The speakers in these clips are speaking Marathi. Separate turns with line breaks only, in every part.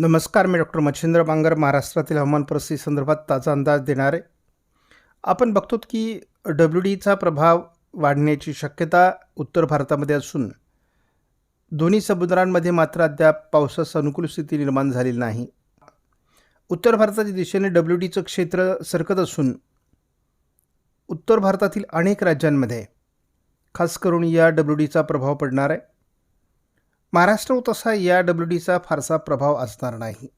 नमस्कार मी डॉक्टर मच्छिंद्र बांगर महाराष्ट्रातील हवामान परिस्थिती संदर्भात ताजा अंदाज देणार. आहे आपण बघतो की डब्ल्यू डीचा प्रभाव वाढण्याची शक्यता उत्तर भारतामध्ये असून दोन्ही समुद्रांमध्ये मात्र अद्याप पावसास अनुकूल स्थिती निर्माण झालेली नाही. उत्तर भारताच्या दिशेने डब्ल्यू डीचं क्षेत्र सरकत असून उत्तर भारतातील अनेक राज्यांमध्ये खास करून या डब्ल्यू डीचा प्रभाव पडणार आहे. महाराष्ट्र तसा या डब्ल्यू डीचा फारसा प्रभाव असणार नाही.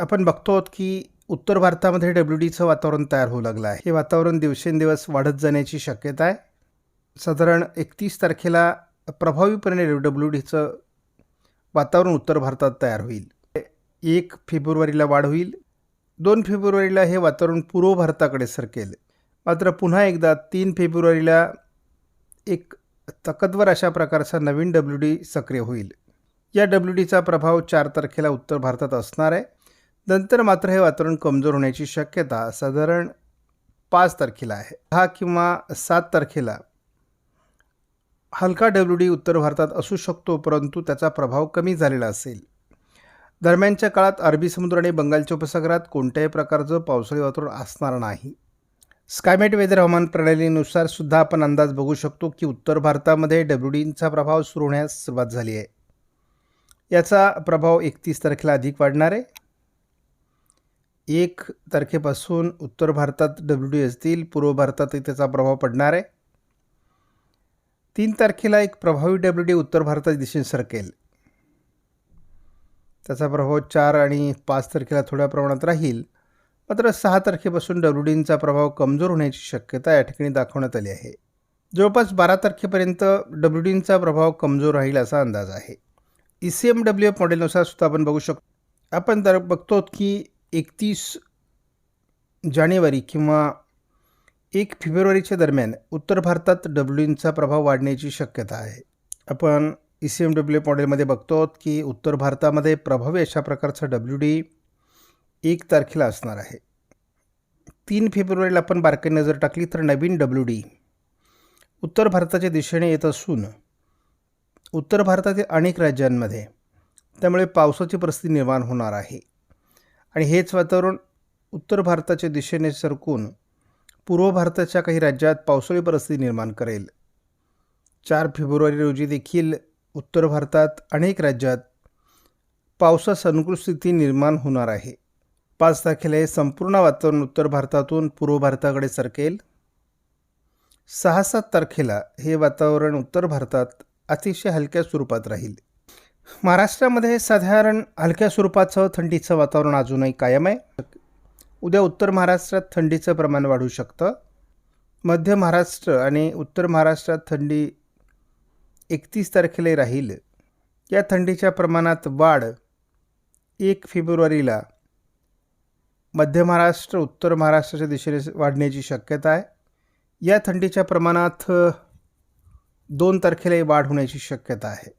आपण बघतो की उत्तर भारतामध्ये डब्ल्यू डीचं वातावरण तयार होऊ लागलं आहे. हे वातावरण दिवसेंदिवस वाढत जाण्याची शक्यता आहे. साधारण एकतीस तारखेला प्रभावीपणे डब्ल्यू डीचं वातावरण उत्तर भारतात तयार होईल. एक फेब्रुवारीला वाढ होईल. दोन फेब्रुवारीला हे वातावरण पूर्व भारताकडे सरकेल. मात्र पुन्हा एकदा तीन फेब्रुवारीला एक तकदवर अशा प्रकारचा नवीन डब्ल्यू डी सक्रिय होईल. या डब्ल्यू डीचा प्रभाव चार तारखेला उत्तर भारतात असणार आहे. नंतर मात्र हे वातावरण कमजोर होण्याची शक्यता साधारण पाच तारखेला आहे. दहा किंवा सात तारखेला हलका डब्ल्यू डी उत्तर भारतात असू शकतो परंतु त्याचा प्रभाव कमी झालेला असेल. दरम्यानच्या काळात अरबी समुद्र आणि बंगालच्या उपसागरात कोणत्याही प्रकारचं पावसाळी वातावरण असणार नाही. स्कायमेट वेदर हवामान प्रणालीनुसार सुद्धा आपण अंदाज बघू शकतो की उत्तर भारतामध्ये डब्ल्यू डीचा प्रभाव सुरू होण्यास सुरुवात झाली आहे. याचा प्रभाव एकतीस तारखेला अधिक वाढणार आहे. एक तारखेपासून उत्तर भारतात डब्ल्यू डी असतील पूर्व भारतातही त्याचा प्रभाव पडणार आहे. तीन तारखेला एक प्रभावी डब्ल्यू डी उत्तर भारताच्या दिशेने सरकेल. त्याचा प्रभाव चार आणि पाच तारखेला थोड्या प्रमाणात राहील. मात्र सहा तारखेपासून डब्ल्यूडींचा प्रभाव कमजोर होण्याची शक्यता या ठिकाणी दाखवण्यात आली आहे. जवळपास बारा तारखेपर्यंत डब्ल्यूडींचा प्रभाव कमजोर राहील असा अंदाज आहे. E C M W F मॉडेलनुसार सुद्धा आपण बघू शकतो आपण तर बघतो की एकतीस जानेवारी किंवा एक फेब्रुवारीच्या दरम्यान उत्तर भारतात डब्ल्यूडींचा प्रभाव वाढण्याची शक्यता आहे. आपण E C M W F मॉडेलमध्ये बघतो की उत्तर भारतामध्ये प्रभावी अशा प्रकारचा डब्ल्यू डी एक तारखेला असणार आहे. तीन फेब्रुवारीला आपण बारकाई नजर टाकली तर नवीन डब्ल्यू डी उत्तर भारताच्या दिशेने येत असून उत्तर भारतातील अनेक राज्यांमध्ये त्यामुळे पावसाची परिस्थिती निर्माण होणार आहे. आणि हेच वातावरण उत्तर भारताच्या दिशेने सरकून पूर्व भारताच्या काही राज्यात पावसाळी परिस्थिती निर्माण करेल. चार फेब्रुवारी रोजी देखील उत्तर भारतात अनेक राज्यात पावसास अनुकूल स्थिती निर्माण होणार आहे. पाच तारखेला हे संपूर्ण वातावरण उत्तर भारतातून पूर्व भारताकडे सरकेल. सहा सात तारखेला हे वातावरण उत्तर भारतात अतिशय हलक्या स्वरूपात राहील. महाराष्ट्रामध्ये साधारण हलक्या स्वरूपाचं थंडीचं वातावरण अजूनही कायम आहे. उद्या उत्तर महाराष्ट्रात थंडीचं प्रमाण वाढू शकतं. मध्य महाराष्ट्र आणि उत्तर महाराष्ट्रात थंडी एकतीस तारखेला राहील. या थंडीच्या प्रमाणात वाढ एक फेब्रुवारीला मध्य महाराष्ट्र उत्तर महाराष्ट्राच्या दिशेने वाढण्याची शक्यता आहे. या थंडीच्या प्रमाणात दोन तारखेलाही वाढ होण्याची शक्यता आहे.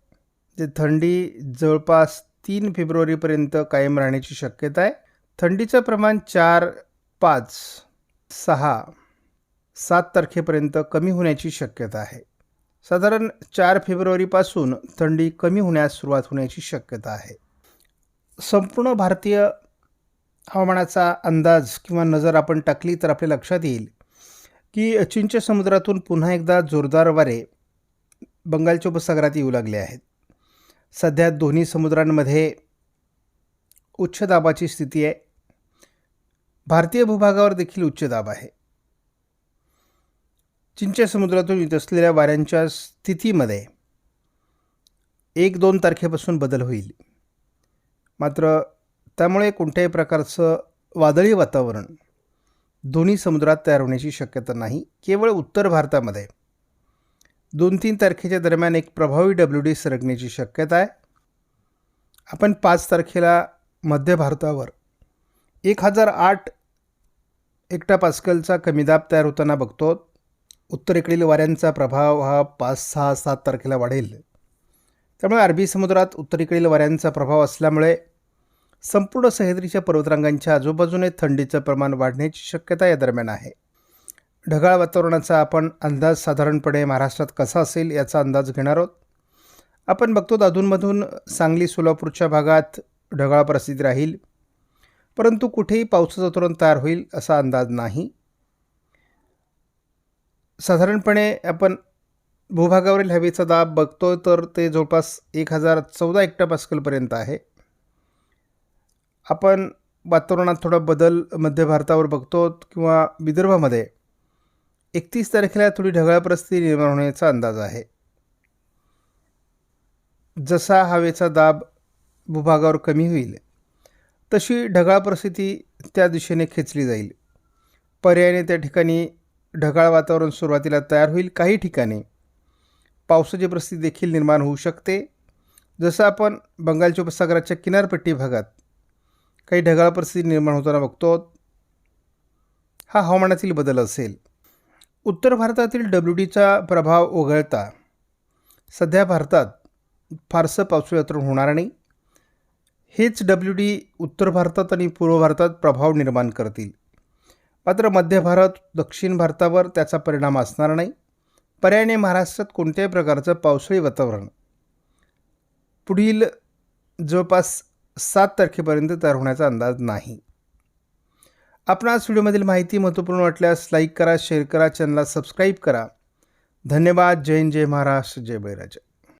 जे थंडी जवळपास तीन फेब्रुवारीपर्यंत कायम राहण्याची शक्यता आहे. थंडीचं प्रमाण चार पाच सहा सात तारखेपर्यंत कमी होण्याची शक्यता आहे. साधारण चार फेब्रुवारीपासून थंडी कमी होण्यास सुरुवात होण्याची शक्यता आहे. संपूर्ण भारतीय हवामानाचा अंदाज किंवा नजर आपण टाकली तर आपल्या लक्षात येईल की चीनच्या समुद्रातून पुन्हा एकदा जोरदार वारे बंगालच्या उपसागरात येऊ लागले आहेत. सध्या दोन्ही समुद्रांमध्ये उच्च दाबाची स्थिती आहे. भारतीय भूभागावर देखील उच्च दाब आहे. चिंच्या समुद्रातून येत असलेल्या वाऱ्यांच्या स्थितीमध्ये एक दोन तारखेपासून बदल होईल. मात्र त्यामुळे कोणत्याही प्रकारचं वादळी वातावरण दोन्ही समुद्रात तयार होण्याची शक्यता नाही. केवळ उत्तर भारतामध्ये दोन तीन तारखेच्या दरम्यान एक प्रभावी डब्ल्यू डी सरकण्याची शक्यता आहे. आपण पाच तारखेला मध्य भारतावर एक हजार आठ एकटा पास्कलचा कमी दाब तयार होताना बघतो. उत्तरेकडील वाऱ्यांचा प्रभाव हा पाच सहा सात तारखेला वाढेल. त्यामुळे अरबी समुद्रात उत्तरेकडील वाऱ्यांचा प्रभाव असल्यामुळे संपूर्ण सह्याद्रीच्या पर्वतरांगांच्या आजूबाजूने थंडीचं प्रमाण वाढण्याची शक्यता या दरम्यान आहे. ढगाळ वातावरणाचा आपण अंदाज साधारणपणे महाराष्ट्रात कसा असेल याचा अंदाज घेणार आहोत. आपण बघतो अधूनमधून सांगली सोलापूरच्या भागात ढगाळ परिस्थिती राहील. परंतु कुठेही पावसाचं धोरण तयार होईल असा अंदाज नाही. साधारणपणे आपण भूभागावरील हवेचा दाब बघतो तर ते जवळपास एक हजार चौदा हेक्टोपास्कलपर्यंत आहे. आपण वातावरणात थोडा बदल मध्य भारतावर बघतो किंवा विदर्भामध्ये एकतीस तारखेला थोडी ढगाळ परिस्थिती निर्माण होण्याचा अंदाज आहे. जसा हवेचा दाब भूभागावर कमी होईल तशी ढगाळ परिस्थिती त्या दिशेने खेचली जाईल. पर्यायाने त्या ठिकाणी ढगाळ वातावरण सुरुवातीला तयार होईल. काही ठिकाणी पावसाची परिस्थिती देखील निर्माण होऊ शकते. जसं आपण बंगालच्या उपसागराच्या किनारपट्टी भागात काही ढगाळ परिस्थिती निर्माण होताना बघतो. हा हवामानातील बदल असेल. उत्तर भारतातील डब्ल्यू डीचा प्रभाव वगळता सध्या भारतात फारसं पावसाळी वातावरण होणार नाही. हेच डब्ल्यू डी उत्तर भारतात आणि पूर्व भारतात प्रभाव निर्माण करतील. मात्र मध्य भारत दक्षिण भारतावर त्याचा परिणाम असणार नाही. पर्यायाने महाराष्ट्रात कोणत्याही प्रकारचं पावसाळी वातावरण. पुढील जवळपास सात तारखेपर्यंत तयार होण्याचा अंदाज नाही. आपणास व्हिडिओमधील माहिती महत्त्वपूर्ण वाटल्यास लाईक करा शेअर करा चॅनलला सबस्क्राईब करा. धन्यवाद. जय हिंद, जय महाराष्ट्र जय बळीराजा.